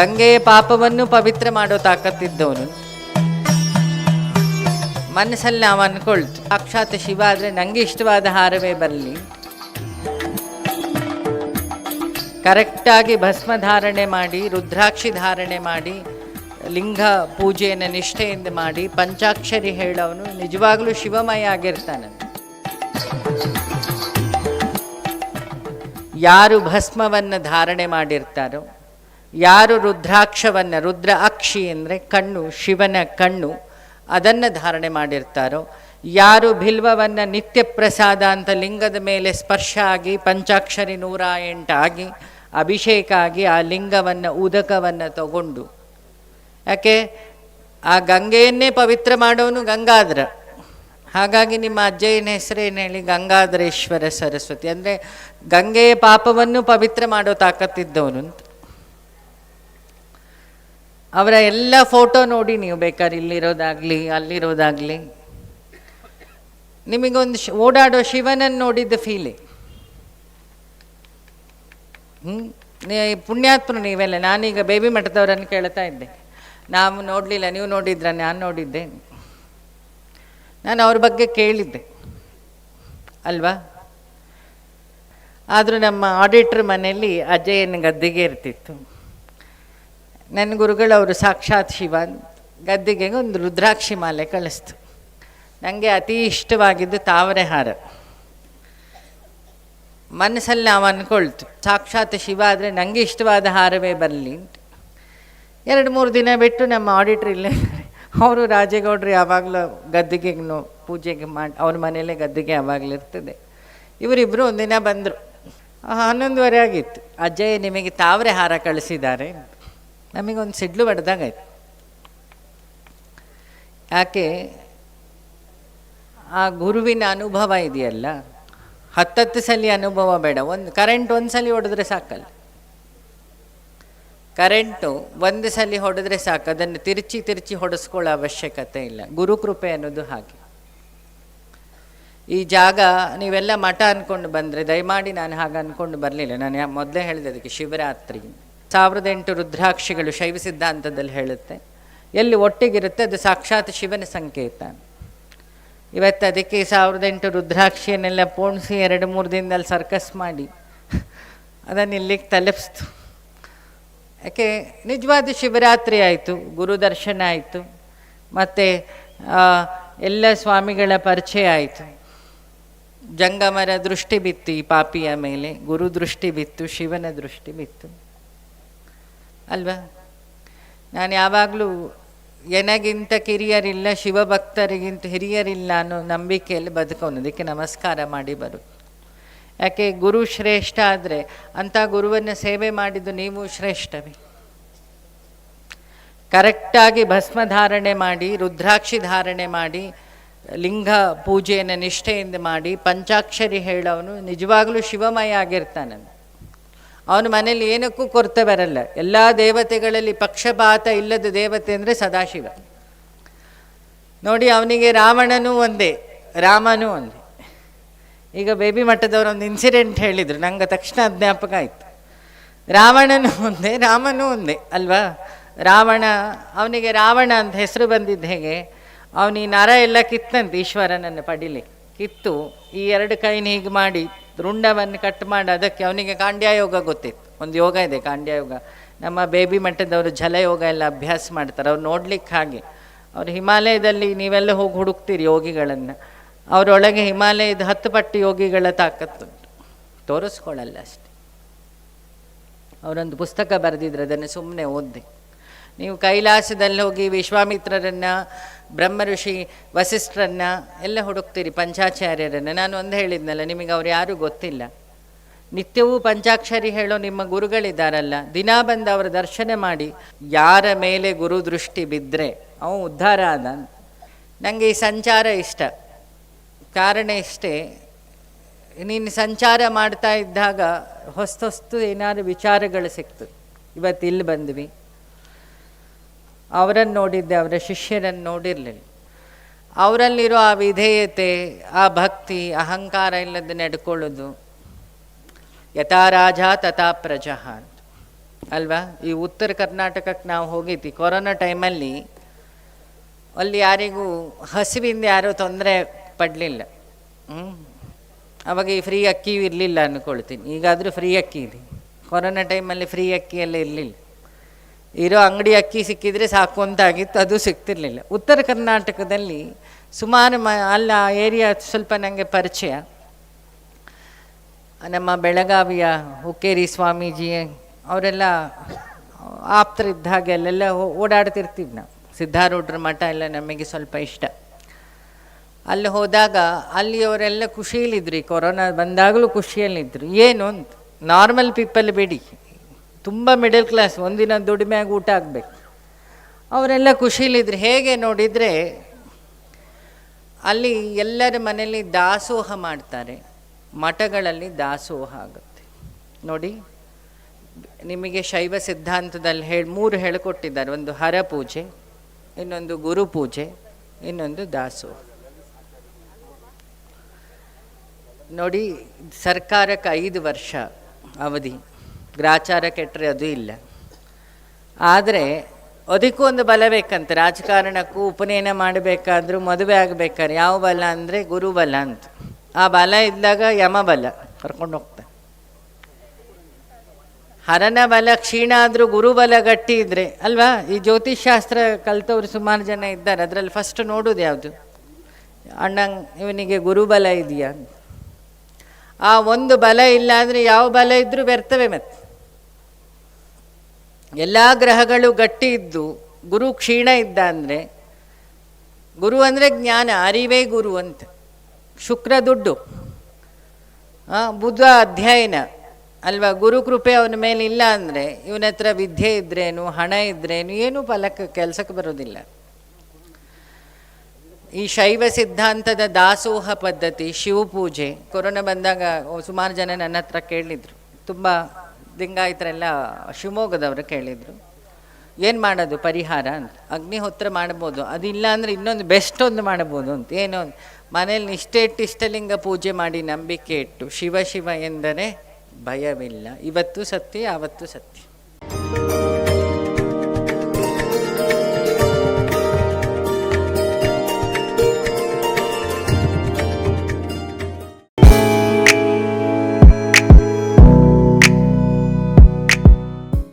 ಗಂಗೆಯ ಪಾಪವನ್ನು ಪವಿತ್ರ ಮಾಡೋ ತಾಕತ್ತಿದ್ದವನು. ಮನಸ್ಸಲ್ಲಿ ನಾವು ಅನ್ಕೊಳ್ತು, ಸಾಕ್ಷಾತ್ ಶಿವ ಆದರೆ ನನಗೆ ಇಷ್ಟವಾದ ಹಾರವೇ ಬರಲಿ. ಕರೆಕ್ಟಾಗಿ ಭಸ್ಮ ಧಾರಣೆ ಮಾಡಿ, ರುದ್ರಾಕ್ಷಿ ಧಾರಣೆ ಮಾಡಿ, ಲಿಂಗ ಪೂಜೆಯನ್ನು ನಿಷ್ಠೆಯಿಂದ ಮಾಡಿ, ಪಂಚಾಕ್ಷರಿ ಹೇಳೋನು ನಿಜವಾಗ್ಲೂ ಶಿವಮಯ ಆಗಿರ್ತಾನೆ. ಯಾರು ಭಸ್ಮವನ್ನು ಧಾರಣೆ ಮಾಡಿರ್ತಾರೋ ಯಾರು ರುದ್ರಾಕ್ಷವನ್ನು, ರುದ್ರ ಅಕ್ಷಿ ಅಂದರೆ ಕಣ್ಣು, ಶಿವನ ಕಣ್ಣು, ಅದನ್ನು ಧಾರಣೆ ಮಾಡಿರ್ತಾರೋ, ಯಾರು ಬಿಲ್ವವನ್ನು ನಿತ್ಯ ಪ್ರಸಾದ ಅಂತ ಲಿಂಗದ ಮೇಲೆ ಸ್ಪರ್ಶ ಆಗಿ, ಪಂಚಾಕ್ಷರಿ ನೂರ ಎಂಟಾಗಿ ಅಭಿಷೇಕ ಆಗಿ ಆ ಲಿಂಗವನ್ನು, ಉದಕವನ್ನು ತಗೊಂಡು. ಯಾಕೆ? ಆ ಗಂಗೆಯನ್ನೇ ಪವಿತ್ರ ಮಾಡೋನು ಗಂಗಾಧ್ರ. ಹಾಗಾಗಿ ನಿಮ್ಮ ಅಜ್ಜಯ್ಯನ ಹೆಸರೇನು ಹೇಳಿ? ಗಂಗಾಧರೇಶ್ವರ ಸರಸ್ವತಿ. ಅಂದರೆ ಗಂಗೆಯ ಪಾಪವನ್ನು ಪವಿತ್ರ ಮಾಡೋ ತಾಕತ್ತಿದ್ದವನು ಅಂತ. ಅವರ ಎಲ್ಲ ಫೋಟೋ ನೋಡಿ ನೀವು ಬೇಕಾದ್ರೆ ಇಲ್ಲಿರೋದಾಗಲಿ, ಅಲ್ಲಿರೋದಾಗಲಿ. ನಿಮಗೊಂದು ಓಡಾಡೋ ಶಿವನನ್ನು ನೋಡಿದ್ದ ಫೀಲಿಂಗ್ ಹ್ಞೂ ಪುಣ್ಯಾತ್ಮರು ನೀವೆಲ್ಲ, ನಾನೀಗ ಬೇಬಿ ಮಠದವರನ್ನು ಕೇಳ್ತಾ ಇದ್ದೆ. ನಾವು ನೋಡಲಿಲ್ಲ, ನೀವು ನೋಡಿದ್ರ, ನಾನು ನೋಡಿದ್ದೆ. ನಾನು ಅವ್ರ ಬಗ್ಗೆ ಕೇಳಿದ್ದೆ. ಅಲ್ವಾ? ಆದರೂ ನಮ್ಮ ಆಡಿಟ್ರ್ ಮನೆಯಲ್ಲಿ ಅಜಯನ ಗದ್ದಿಗೆ ಇರ್ತಿತ್ತು. ನನ್ನ ಗುರುಗಳು ಅವರು ಸಾಕ್ಷಾತ್ ಶಿವ ಗದ್ದಿಗೆ ಒಂದು ರುದ್ರಾಕ್ಷಿ ಮಾಲೆ ಕಳಿಸ್ತು. ನನಗೆ ಅತಿ ಇಷ್ಟವಾಗಿದ್ದು ತಾವರೆ ಹಾರ. ಮನಸ್ಸಲ್ಲಿ ನಾವು ಅಂದ್ಕೊಳ್ತು ಸಾಕ್ಷಾತ್ ಶಿವ ಆದರೆ ನನಗೆ ಇಷ್ಟವಾದ ಹಾರವೇ ಬರಲಿ ಎರಡು ಮೂರು ದಿನ ಬಿಟ್ಟು ನಮ್ಮ ಆಡಿಟ್ರ್ ಇಲ್ಲೇ ಅವರು ರಾಜೇಗೌಡರು ಯಾವಾಗಲೂ ಗದ್ದಿಗೆ ಪೂಜೆಗೆ ಮಾಡಿ, ಅವ್ರ ಮನೆಯಲ್ಲೇ ಗದ್ದಿಗೆ ಯಾವಾಗಲೂ ಇರ್ತದೆ. ಇವರಿಬ್ಬರು ಒಂದಿನ ಬಂದರು. ಹನ್ನೊಂದುವರೆ ಆಗಿತ್ತು. ಅಜ್ಜಯ್ಯ ನಿಮಗೆ ತಾವರೆ ಹಾರ ಕಳಿಸಿದ್ದಾರೆ ನಮಗೊಂದು ಸಿಡ್ಲು ಬಡ್ದಾಗಾಯ್ತು. ಯಾಕೆ? ಆ ಗುರುವಿನ ಅನುಭವ ಇದೆಯಲ್ಲ? ಹತ್ತತ್ತು ಸಲ ಅನುಭವ ಬೇಡ. ಒಂದು ಕರೆಂಟ್ ಒಂದು ಸಲ ಹೊಡೆದ್ರೆ ಸಾಕಲ್ಲ. ಕರೆಂಟು ಒಂದು ಸಲ ಹೊಡೆದ್ರೆ ಸಾಕು. ಅದನ್ನು ತಿರುಚಿ ತಿರುಚಿ ಹೊಡೆಸ್ಕೊಳ್ಳೋ ಅವಶ್ಯಕತೆ ಇಲ್ಲ. ಗುರುಕೃಪೆ ಅನ್ನೋದು ಹಾಗೆ. ಈ ಜಾಗ ನೀವೆಲ್ಲ ಮಠ ಅಂದ್ಕೊಂಡು ಬಂದರೆ, ದಯಮಾಡಿ ನಾನು ಹಾಗೆ ಅಂದ್ಕೊಂಡು ಬರಲಿಲ್ಲ. ನಾನು ಮೊದಲೇ ಹೇಳಿದೆ, ಅದಕ್ಕೆ ಶಿವರಾತ್ರಿ ಸಾವಿರದ ಎಂಟು ರುದ್ರಾಕ್ಷಿಗಳು ಶೈವ ಸಿದ್ಧಾಂತದಲ್ಲಿ ಹೇಳುತ್ತೆ. ಎಲ್ಲಿ ಒಟ್ಟಿಗಿರುತ್ತೆ, ಅದು ಸಾಕ್ಷಾತ್ ಶಿವನ ಸಂಕೇತ. ಇವತ್ತು ಅದಕ್ಕೆ ಸಾವಿರದ ಎಂಟು ರುದ್ರಾಕ್ಷಿಯನ್ನೆಲ್ಲ ಪೋಣಿಸಿ ಎರಡು ಮೂರು ದಿನದಲ್ಲಿ ಸರ್ಕಸ್ ಮಾಡಿ. ಅದನ್ನು ಇಲ್ಲಿಗೆ ತಲುಪಿಸ್ತು. ಯಾಕೆ, ನಿಜವಾದ ಶಿವರಾತ್ರಿ ಆಯಿತು, ಗುರು ದರ್ಶನ ಆಯಿತು, ಮತ್ತು ಎಲ್ಲ ಸ್ವಾಮಿಗಳ ಪರಿಚಯ ಆಯಿತು. ಜಂಗಮರ ದೃಷ್ಟಿ ಬಿತ್ತು ಈ ಪಾಪಿಯ ಮೇಲೆ, ಗುರು ದೃಷ್ಟಿ ಬಿತ್ತು, ಶಿವನ ದೃಷ್ಟಿ ಬಿತ್ತು. ಅಲ್ವಾ? ನಾನು ಯಾವಾಗಲೂ ಎನಗಿಂತ ಕಿರಿಯರಿಲ್ಲ, ಶಿವಭಕ್ತರಿಗಿಂತ ಹಿರಿಯರಿಲ್ಲ ಅನ್ನೋ ನಂಬಿಕೆಯಲ್ಲಿ ಬದುಕೋನು ಅದಕ್ಕೆ ನಮಸ್ಕಾರ ಮಾಡಿ ಬರು. ಯಾಕೆ, ಗುರು ಶ್ರೇಷ್ಠ ಆದರೆ ಅಂಥ ಗುರುವನ್ನು ಸೇವೆ ಮಾಡಿದ್ದು ನೀವು ಶ್ರೇಷ್ಠವೇ. ಕರೆಕ್ಟಾಗಿ ಭಸ್ಮ ಧಾರಣೆ ಮಾಡಿ, ರುದ್ರಾಕ್ಷಿ ಧಾರಣೆ ಮಾಡಿ, ಲಿಂಗ ಪೂಜೆಯನ್ನು ನಿಷ್ಠೆಯಿಂದ ಮಾಡಿ, ಪಂಚಾಕ್ಷರಿ ಹೇಳೋನು ನಿಜವಾಗಲೂ ಶಿವಮಯ ಆಗಿರ್ತಾನಂತ. ಅವನ ಮನೇಲಿ ಏನಕ್ಕೂ ಕೊರತೆ ಬರಲ್ಲ. ಎಲ್ಲ ದೇವತೆಗಳಲ್ಲಿ ಪಕ್ಷಪಾತ ಇಲ್ಲದ ದೇವತೆ ಅಂದರೆ ಸದಾಶಿವ. ನೋಡಿ ಅವನಿಗೆ ರಾವಣನೂ ಒಂದೇ, ರಾಮನೂ ಒಂದೇ. ಈಗ ಬೇಬಿ ಮಠದವರೊಂದು ಇನ್ಸಿಡೆಂಟ್ ಹೇಳಿದರು, ನಂಗೆ ತಕ್ಷಣ ಜ್ಞಾಪಕ ಆಯಿತು. ರಾವಣನೂ ಒಂದೇ, ರಾಮನೂ ಒಂದೇ, ಅಲ್ವಾ? ರಾವಣ, ಅವನಿಗೆ ರಾವಣ ಅಂತ ಹೆಸರು ಬಂದಿದ್ದು ಹೇಗೆ? ಅವನು ನರ ಎಲ್ಲ ಕಿತ್ತಂತೆ ಈಶ್ವರನನ್ನು ಪಡಿಲಿ ಕಿತ್ತು ಈ ಎರಡು ಕೈನ ಹೀಗೆ ಮಾಡಿ ರುಂಡವನ್ನು ಕಟ್ ಮಾಡಿ. ಅದಕ್ಕೆ ಅವನಿಗೆ ಕಾಂಡ್ಯ ಯೋಗ ಗೊತ್ತಿತ್ತು. ಒಂದು ಯೋಗ ಇದೆ ಕಾಂಡ್ಯ ಯೋಗ ನಮ್ಮ ಬೇಬಿ ಮಠದವರು ಜಲ ಯೋಗ ಎಲ್ಲ ಅಭ್ಯಾಸ ಮಾಡ್ತಾರೆ. ಅವ್ರು ನೋಡ್ಲಿಕ್ಕೆ ಹಾಗೆ. ಅವ್ರು ಹಿಮಾಲಯದಲ್ಲಿ ನೀವೆಲ್ಲ ಹೋಗಿ ಹುಡುಕ್ತೀರಿ ಯೋಗಿಗಳನ್ನು. ಅವರೊಳಗೆ ಹಿಮಾಲಯದ ಹತ್ತು ಪಟ್ಟು ಯೋಗಿಗಳ ತಾಕತ್ತುಂಟು ತೋರಿಸ್ಕೊಳ್ಳಲ್ಲ ಅಷ್ಟೆ. ಅವರೊಂದು ಪುಸ್ತಕ ಬರೆದಿದ್ರೆ, ಅದನ್ನು ಸುಮ್ಮನೆ ಓದಿ ನೀವು ಕೈಲಾಸದಲ್ಲಿ ಹೋಗಿ ವಿಶ್ವಾಮಿತ್ರರನ್ನು ಬ್ರಹ್ಮ ಋಷಿ ವಸಿಷ್ಠರನ್ನ ಎಲ್ಲ ಹುಡುಕ್ತೀರಿ, ಪಂಚಾಚಾರ್ಯರನ್ನು. ನಾನು ಒಂದು ಹೇಳಿದ್ನಲ್ಲ, ನಿಮಗೆ ಅವ್ರು ಯಾರೂ ಗೊತ್ತಿಲ್ಲ. ನಿತ್ಯವೂ ಪಂಚಾಕ್ಷರಿ ಹೇಳೋ ನಿಮ್ಮ ಗುರುಗಳಿದ್ದಾರಲ್ಲ ದಿನ ಬಂದು ಅವರ ದರ್ಶನ ಮಾಡಿ, ಯಾರ ಮೇಲೆ ಗುರು ದೃಷ್ಟಿ ಬಿದ್ದರೆ ಅವನು ಉದ್ಧಾರ ಆದ. ನನಗೆ ಈ ಸಂಚಾರ ಇಷ್ಟ. ಕಾರಣ ಇಷ್ಟೇ, ನೀನು ಸಂಚಾರ ಮಾಡ್ತಾ ಇದ್ದಾಗ ಹೊಸ್ತು ಏನಾದ್ರು ವಿಚಾರಗಳು ಸಿಕ್ತು. ಇವತ್ತು ಇಲ್ಲಿ ಬಂದ್ವಿ. ಅವರನ್ನು ನೋಡಿದ್ದೆ, ಅವರ ಶಿಷ್ಯರನ್ನು ನೋಡಿರಲಿಲ್ಲ. ಅವರಲ್ಲಿರೋ ಆ ವಿಧೇಯತೆ, ಆ ಭಕ್ತಿ, ಅಹಂಕಾರ ಇಲ್ಲದ ನಡ್ಕೊಳ್ಳೋದು. ಯಥಾ ರಾಜ ತಥಾ ಪ್ರಜಾ ಅಂತ. ಅಲ್ವಾ? ಈ ಉತ್ತರ ಕರ್ನಾಟಕಕ್ಕೆ ನಾವು ಹೋಗಿದ್ವಿ. ಕೊರೋನಾ ಟೈಮಲ್ಲಿ ಅಲ್ಲಿ ಯಾರಿಗೂ ಹಸಿವಿಂದ ಯಾರೂ ತೊಂದರೆ ಪಡಲಿಲ್ಲ. ಹ್ಞೂ ಅವಾಗ ಈ ಫ್ರೀ ಅಕ್ಕಿ ಇರಲಿಲ್ಲ ಅಂದ್ಕೊಳ್ತೀನಿ ಈಗಾದರೂ ಫ್ರೀ ಅಕ್ಕಿ ಇದೆ. ಕೊರೋನಾ ಟೈಮಲ್ಲಿ ಫ್ರೀ ಅಕ್ಕಿ ಎಲ್ಲ ಇರಲಿಲ್ಲ. ಇರೋ ಅಂಗಡಿ ಅಕ್ಕಿ ಸಿಕ್ಕಿದರೆ ಸಾಕು ಅಂತ ಆಗಿತ್ತು, ಅದು ಸಿಗ್ತಿರಲಿಲ್ಲ. ಉತ್ತರ ಕರ್ನಾಟಕದಲ್ಲಿ ಸುಮಾರು ಮ, ಅಲ್ಲ, ಏರಿಯಾ ಸ್ವಲ್ಪ ನನಗೆ ಪರಿಚಯ. ನಮ್ಮ ಬೆಳಗಾವಿಯ ಹುಕ್ಕೇರಿ ಸ್ವಾಮೀಜಿ ಅವರೆಲ್ಲ ಆಪ್ತರಿದ್ದ ಹಾಗೆ ಅಲ್ಲೆಲ್ಲ ಓಡಾಡ್ತಿರ್ತೀವಿ ನಾವು. ಸಿದ್ಧಾರೂಢರ ಮಠ ಎಲ್ಲ ನಮಗೆ ಸ್ವಲ್ಪ ಇಷ್ಟ. ಅಲ್ಲಿ ಹೋದಾಗ ಅಲ್ಲಿಯವರೆಲ್ಲ ಖುಷಿಯಲ್ಲಿದ್ದರು ಈ ಕೊರೋನಾ ಬಂದಾಗಲೂ ಖುಷಿಯಲ್ಲಿದ್ದರು ಏನು ಅಂತ? ನಾರ್ಮಲ್ ಪೀಪಲ್ ಬಿಡಿ. ತುಂಬ ಮಿಡಲ್ ಕ್ಲಾಸ್ ಒಂದಿನ ದುಡಿಮೆಯಾಗಿ ಊಟ ಆಗಬೇಕು. ಅವರೆಲ್ಲ ಖುಷಿಯಲ್ಲಿದ್ರು ಹೇಗೆ ನೋಡಿದರೆ, ಅಲ್ಲಿ ಎಲ್ಲರ ಮನೆಯಲ್ಲಿ ದಾಸೋಹ ಮಾಡ್ತಾರೆ. ಮಠಗಳಲ್ಲಿ ದಾಸೋಹ ಆಗುತ್ತೆ. ನೋಡಿ, ನಿಮಗೆ ಶೈವ ಸಿದ್ಧಾಂತದಲ್ಲಿ ಹೇಳಿ, ಮೂರು ಹೇಳಿಕೊಟ್ಟಿದ್ದಾರೆ. ಒಂದು ಹರ ಪೂಜೆ, ಇನ್ನೊಂದು ಗುರು ಪೂಜೆ, ಇನ್ನೊಂದು ದಾಸೋಹ. ನೋಡಿ, ಸರ್ಕಾರಕ್ಕೆ ಐದು ವರ್ಷ ಅವಧಿ. ಗ್ರಾಚಾರ ಕೆಟ್ಟರೆ ಅದು ಇಲ್ಲ. ಆದರೆ ಅದಕ್ಕೂ ಒಂದು ಬಲ ಬೇಕಂತೆ. ರಾಜಕಾರಣಕ್ಕೂ ಉಪನಯನ ಮಾಡಬೇಕಾದ್ರೂ ಮದುವೆ ಆಗಬೇಕಾದ್ರೆ ಯಾವ ಬಲ ಅಂದರೆ ಗುರುಬಲ ಅಂತ. ಆ ಬಲ ಇದ್ದಾಗ ಯಮಬಲ ಕರ್ಕೊಂಡು ಹೋಗ್ತಾ ಹರನ ಬಲ ಕ್ಷೀಣ ಆದರೂ ಗುರುಬಲ ಗಟ್ಟಿ ಇದ್ರೆ, ಅಲ್ವಾ? ಈ ಜ್ಯೋತಿಷ್ಶಾಸ್ತ್ರ ಕಲ್ತವ್ರು ಸುಮಾರು ಜನ ಇದ್ದಾರೆ. ಅದರಲ್ಲಿ ಫಸ್ಟ್ ನೋಡೋದು ಯಾವುದು? ಅಣ್ಣ ಇವನಿಗೆ ಗುರುಬಲ ಇದೆಯಾ ಆ ಒಂದು ಬಲ ಇಲ್ಲ ಅಂದರೆ ಯಾವ ಬಲ ಇದ್ದರೂ ಬೆರ್ತವೆ ಮತ್ತೆ. ಎಲ್ಲ ಗ್ರಹಗಳು ಗಟ್ಟಿ ಇದ್ದು ಗುರು ಕ್ಷೀಣ ಇದ್ದ ಅಂದರೆ ಗುರು ಅಂದರೆ ಜ್ಞಾನ, ಅರಿವೇ ಗುರು ಅಂತ. ಶುಕ್ರ ದುಡ್ಡು. ಬುಧ ಅಧ್ಯಯನ. ಅಲ್ವಾ, ಗುರು ಕೃಪೆ ಅವನ ಮೇಲೆ ಇಲ್ಲ ಅಂದರೆ, ಇವನ ಹತ್ರ ವಿದ್ಯೆ ಇದ್ರೇನು, ಹಣ ಇದ್ರೇನು, ಏನೂ ಫಲಕ್ಕೆ ಕೆಲಸಕ್ಕೆ ಬರೋದಿಲ್ಲ. ಈ ಶೈವ ಸಿದ್ಧಾಂತದ ದಾಸೋಹ ಪದ್ಧತಿ, ಶಿವಪೂಜೆ, ಕೊರೋನಾ ಬಂದಾಗ ಸುಮಾರು ಜನ ನನ್ನ ಹತ್ರ ಕೇಳಿದ್ರು. ತುಂಬ ಲಿಂಗಾಯತರೆಲ್ಲ ಶಿವಮೊಗ್ಗದವರು ಕೇಳಿದರು, ಏನು ಮಾಡೋದು ಪರಿಹಾರ? ಅಂತ. ಅಗ್ನಿಹೋತ್ರ ಮಾಡ್ಬೋದು. ಅದಿಲ್ಲ ಅಂದರೆ ಇನ್ನೊಂದು ಬೆಸ್ಟ್ ಒಂದು ಮಾಡ್ಬೋದು ಅಂತ. ಏನು? ಮನೇಲಿ ನಿಷ್ಠೆ ಇಟ್ಟು ಇಷ್ಟಲಿಂಗ ಪೂಜೆ ಮಾಡಿ ನಂಬಿಕೆ ಇಟ್ಟು ಶಿವ ಶಿವ ಎಂದರೆ ಭಯವಿಲ್ಲ. ಇವತ್ತು ಸತ್ಯ ಆವತ್ತು ಸತ್ಯ.